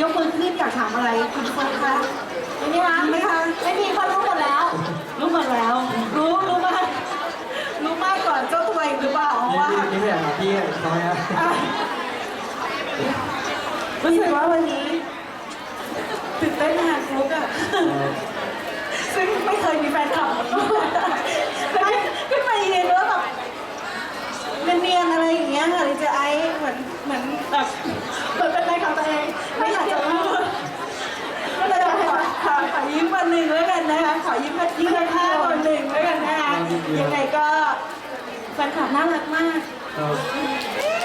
ยกมือขึ้นอยากถามอะไรคุณฟลุ๊กคะมีไหมคะมีไหมคะไม่มีคนรู้หมดแล้ว รู้หมดแล้ว รู้รู้มากรู้มากกว่าเจ้าตัวเองหรือเปล่าเพราะว่านี่ไม่อยากถามพี่เขาไหมครับอะรู้สึกว่าวันนี้ตื่นเต้นแทนฟลุ๊กอะ ซึ่งไม่เคยมีแฟนคลับ ยังไงก็แฟนคลับน่ารักมากครับ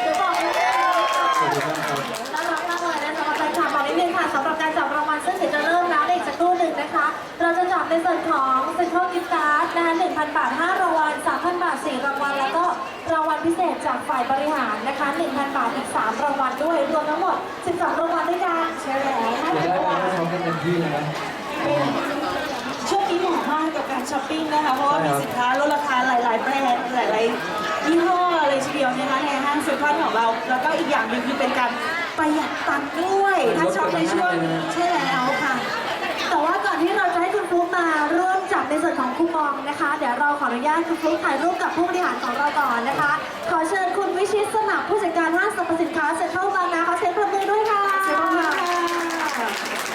เดี๋ยวบอกนิดนึงขอบคุณมากครับน่ารักมากเลยนะสำหรับแฟนคลับบอกนิดนึงค่ะสำหรับการจับรางวัลซึ่งเดี๋ยวจะเริ่มแล้วในอีกสักครู่หนึ่งนะคะ เราจะจับในส่วนของเซ็นทรัลกิฟต์การ์ดนะคะ1,000บาท5รางวัล3,000บาท4รางวัล แล้วก็รางวัลพิเศษจากฝ่ายบริหารนะคะ1,000บาทอีก3รางวัลด้วยรวมทั้งหมด12รางวัลด้วยกันใช่แล้วนะเดี๋ยวได้คะไปก็ซ้อมกันเต็มที่เลย ช้อปปิ้งนะคะ เพราะว่ามีสินค้าลดราคาหลายๆแบรนด์หลายๆยี่ห้อเลยทีเดียวนะคะในห้างเซ็นทรัลของเรา แล้วก็อีกอย่างหนึ่งคือเป็นการประหยัดตังค์ด้วยถ้าช็อปในช่วงนี้ใช่แล้วค่ะ แต่ว่าก่อนที่เราจะให้คุณฟลุ๊กมาร่วมจับในส่วนของคูปองนะคะ เดี๋ยวเราขออนุญาตคุณฟลุ๊กถ่ายรูปกับผู้บริหารของเราก่อนนะคะ ขอเชิญคุณวิชิตสนับผู้จัดการห้างสรรพสินค้าเซ็นทรัลบางนาขอเสียงปรบมือด้วยค่ะ เซ็นทรัลบางนา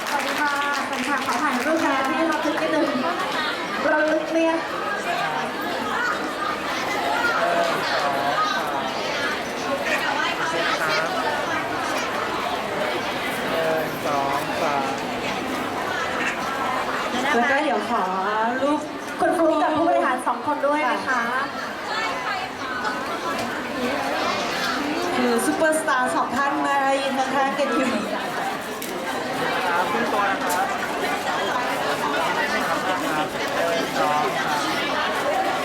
สวัสดีค่ะสวัสดีค่ะขอถ่ายรูปกันที่เราลึกนิดนึง เราลึกเนี่ยสองสามแล้วก็เดี๋ยวขอรูปคุณฟลุ๊กกับผู้บริหารสองคนด้วยนะคะคือซูเปอร์สตาร์สองท่านมายืนข้างๆกันอยู่ ครับขึ้นตัวนะครับ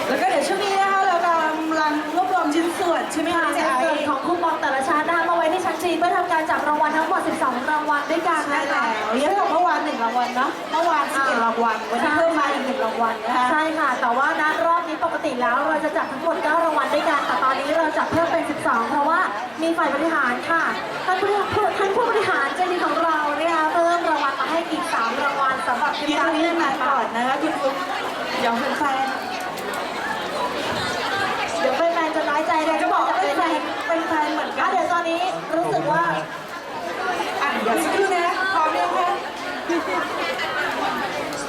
แล้วก็เดี๋ยวช่วงนี้นะคะเรากำลังรวบรวมชิ้นส่วนใช่ไหมคะ ใน เจ๊ไอ ส่วนของคูปองแต่ละชั้นนะคะมาไว้ที่ชั้นจีเพื่อทำกา รจับรางวัลทั้งหมด 12 รางวัลด้วยกันใช่นะคะแล้วเยอะกว่าเมื่อวานหนึ่งรางวัลเนาะ เมื่อวานสิบเอ็ดรางวัล วันนี้เพิ่มมาอีกหนึ่งรางวัลนะคะ ใช่ค่ะ แต่ว่านะรอบนี้ปกติแล้วเราจะจับทั้งหมด 9 รางวัลด้วยกัน แต่ตอนนี้เราจับเพิ่มเป็น 12 เพราะว่ามีฝ่ายบริหารค่ะ ท่านผู้ท่านผู้บริหารใจดีของเราเนี่ยเพิ่มรางวัลมาให้อีก 3 รางวัลสำหรับยืนตรงนี้นานๆก่อนนะคะคุณฟุ๊กเดี๋ยวแฟนเดี๋ยวแฟนๆจะน้อยใจๆเลเดี๋ยยวจะบอกว่าเป็เป็นนแฟแฟนนเป็นแฟนเหมือนกัอะนเดี๋ยวตอนนี้รู้สึกว่าอะ เดี๋ยวสักครู่นะพร้อมยังคะ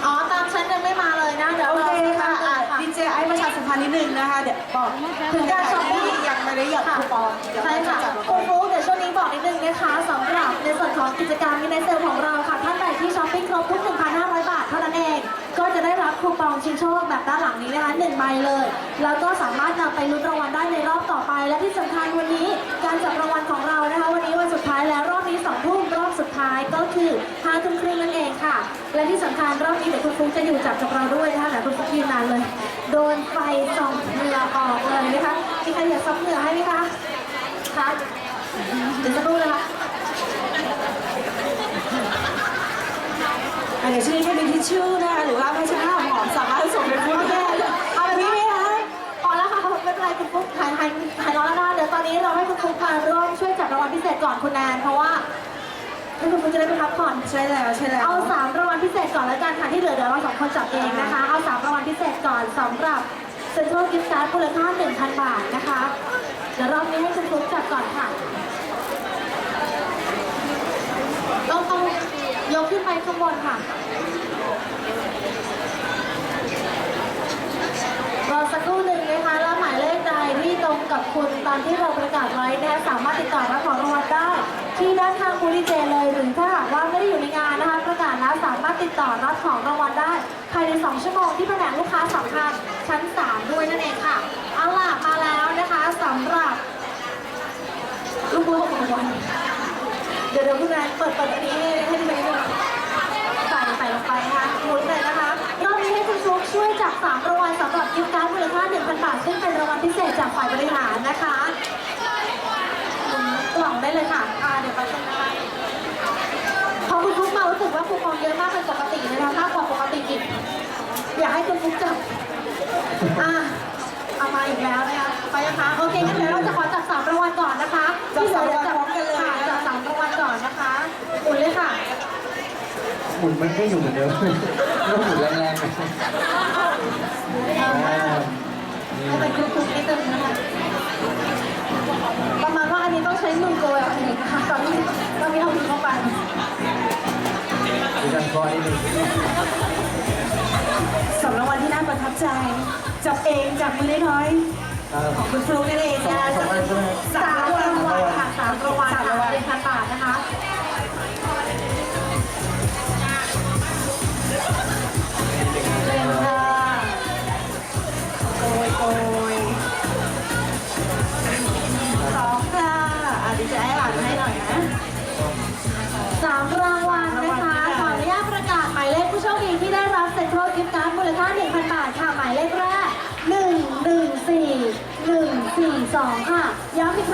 อ๋อ ตามฉันยังไม่มาเลยนะ เดี๋ยวโอเราเคจะค่ะค่ะอะดีเจไอประชาสัมพันธ์นิดนึงนะคะ เดี๋ยวบอกถึงการช้อปปิ้งที่ยังไม่ได้หยอดคูปองเดี๋ยวใช่เราจะค่ะจัดคุณฟลุ๊กเดี๋ยวช่วงนี้บอกนิดนึงนะคะสำหรับในส่วนของกิจกรรมมินิเซลของเราค่ะ ท่านใดที่ช้อปปิ้งครบทุก 1,500 บาทเท่านั้นเอง ก็จะได้รับคูปองชิงโชคแบบด้านหลังนี้นะคะหนึ่งใบเลย แล้วก็สามารถนำไปลุ้นรางวัลได้ในรอบต่อไป และที่สำคัญวันนี้การจับรางวัลของเรา ท้ายก็คือ5ทุ่มครึ่งนั่นเองค่ะ และที่สำคัญรอบนี้เดี๋ยวคุณฟุ๊กจะอยู่จับกับเราด้วยนะคะแต่คุณฟุ๊กยืนนานเลย โดนไฟส่องเหงื่อออกเลยนะคะมีใครอยากซับเหงื่อให้ไหมคะคะเดี๋ยวสักครู่นะคะอะเดี๋ยวช่วงนี้ให้เป็นทิชชู่นะคะหรือว่าผ้าเช็ดหน้าหอมสามารถส่งไปคุณได้เอาแบบนี้ไหมคะพอแล้วค่ะไม่เป็นไรคุณฟุ๊กหายหายหายร้อนแล้วนะเดี๋ยวตอนนี้เราให้คุณฟุ๊กมาร่วมช่วยจับรางวัลพิเศษก่อนคุณแนนเพราะว่า ให้คุณฟุ๊กจะได้ไปพักผ่อนใช่แล้วใช่แล้ว เอาสามรางวัลพิเศษก่อนแล้วกันค่ะที่เหลือเดี๋ยวเราสองคนจับเองนะคะ เอาสามรางวัลพิเศษก่อนสำหรับเซ็นทรัลกิฟต์การ์ดมูลค่า1,000 บาทนะคะเดี๋ยวรอบนี้ให้คุณฟุ๊กจับก่อนค่ะต้องต้องยกขึ้นไปข้างบนค่ะรอสักครู่หนึ่งนะคะแล้วหมายเลขใดที่ตรงกับคุณตามที่เราประกาศไว้นะคะสามารถติดต่อรับของรางวัลได้ ที่ด้านข้างบูริเจเลยหรือถ้าหากว่าไม่ได้อยู่ในงานนะคะ ประกาศแล้วสามารถติดต่อรับของรางวัลได้ภายใน 2 ชั่วโมงที่แผนกลูกค้าสำคัญชั้น 3 ด้วยนั่นเองค่ะเอาล่ะมาแล้วนะคะสำหรับลูกบัวของรางวัลเดี๋ยวเดี๋ยวคุณแม่เปิดเปิดอันนี้ให้ให้ดูนิดนึงใส่ใส่ลงไปนะคะหมุนเลยนะคะรอบนี้ให้คุณฟลุ๊กช่วยจับสามรางวัลสำหรับกิฟต์การ์ดมูลค่า1,000บาทซึ่งเป็นรางวัลพิเศษจากฝ่ายบริหารนะคะหมุนกล่องได้เลยค่ะอ่าเดี๋ยวแป๊บนึงนะคะพอคุณฟลุ๊กมารู้สึกว่า คูปองเยอะมากเป็นปกตินะคะมากกว่าปกติอีกอยากให้คุณฟลุ๊กจับอ่าเอามาอีกแล้วนะคะไปนะคะโอเคงั้นเดี๋ยวเราจะขอจับสามรางวัลก่อนนะคะที่เหลือเดี๋ยวจับค่ะจับสามรางวัลก่อนนะคะหมุนเลยค่ะหมุนมันไม่อยู่เหมือนเดิมต้องหมุนแรงๆหน่อยอ่านี่ให้เป็นคุกๆนิดนึงนะคะประมาณว่าอันนี้ต้องใช้มือโกยออกเองนะคะตอนนี้ตอนนี้เอามือเข้าไป ดูกันคอนิดนึงสำรางวัลที่น่าประทับใจ จับเองจับมือน้อยอ่าๆของคุณฟลุ๊กนั่นเองนะสองอันใช่ไหม สามรางวัลค่ะสามรางวัลค่ะหนึ่งพันบาทนะคะ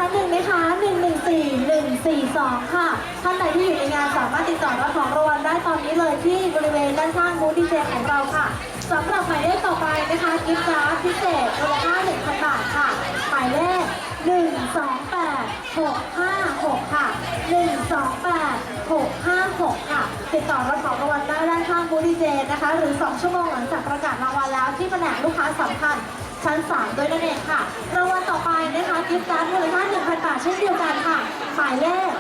ย้ำอีกครั้งหนึ่งนะคะ114 142ค่ะท่านใดที่อยู่ในงานสามารถติดต่อรับของรางวัลได้ตอนนี้เลยที่บริเวณด้านข้างบูธดีเจของเราค่ะสำหรับหมายเลขต่อไปนะคะกิฟต์การ์ดพิเศษมูลค่า1,000บาทค่ะหมายเลข128 656ค่ะ128 656ค่ะ ติดต่อรับของรางวัลได้ด้านข้างบูธดีเจนะคะ หรือ2ชั่วโมงหลังจากประกาศรางวัลแล้วที่แผนกลูกค้าสำคัญ ชั้น 3 ด้วยนั่นเองค่ะ รางวัลต่อไปนะคะกิฟต์การ์ดมูลค่า1,000 บาทเช่นเดียวกันค่ะ หมายเลข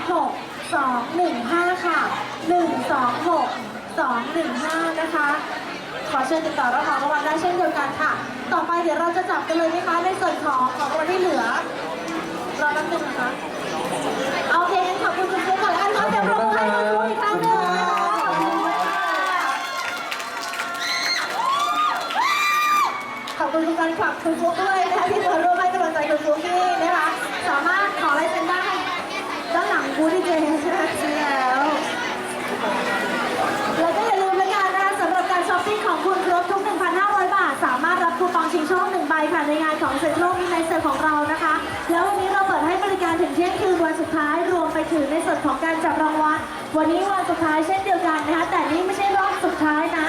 126 215 ค่ะ 126 215 นะคะ ขอเชิญติดต่อรับของรางวัลได้เช่นเดียวกันค่ะ ต่อไปเดี๋ยวเราจะจับกันเลยไหมคะในส่วนของของรางวัลที่เหลือรอแป๊บนึงนะคะ แฟนคลับคุณฟุ๊กด้วยนะคะที่มาร่วมให้กำลังใจคุณฟุ๊กนี่นะคะสามารถขอลายเซ็นได้ด้านหลังบูธดีเจใช่ไหมใช่แล้วแล้วก็อย่าลืมละกันนะคะสำหรับการช้อปปิ้งของคุณครบทุก 1,500 บาท สามารถรับคูปองชิงโชคหนึ่งใบค่ะในงานของเซ็นทรัลมินไนเซอร์ของเรานะคะ แล้ววันนี้เราเปิดให้บริการถึงเที่ยงคืนวันสุดท้ายรวมไปถึงในส่วนของการจับรางวัลวันนี้วันสุดท้ายเช่นเดียวกันนะคะแต่นี่ไม่ใช่รอบสุดท้ายนะ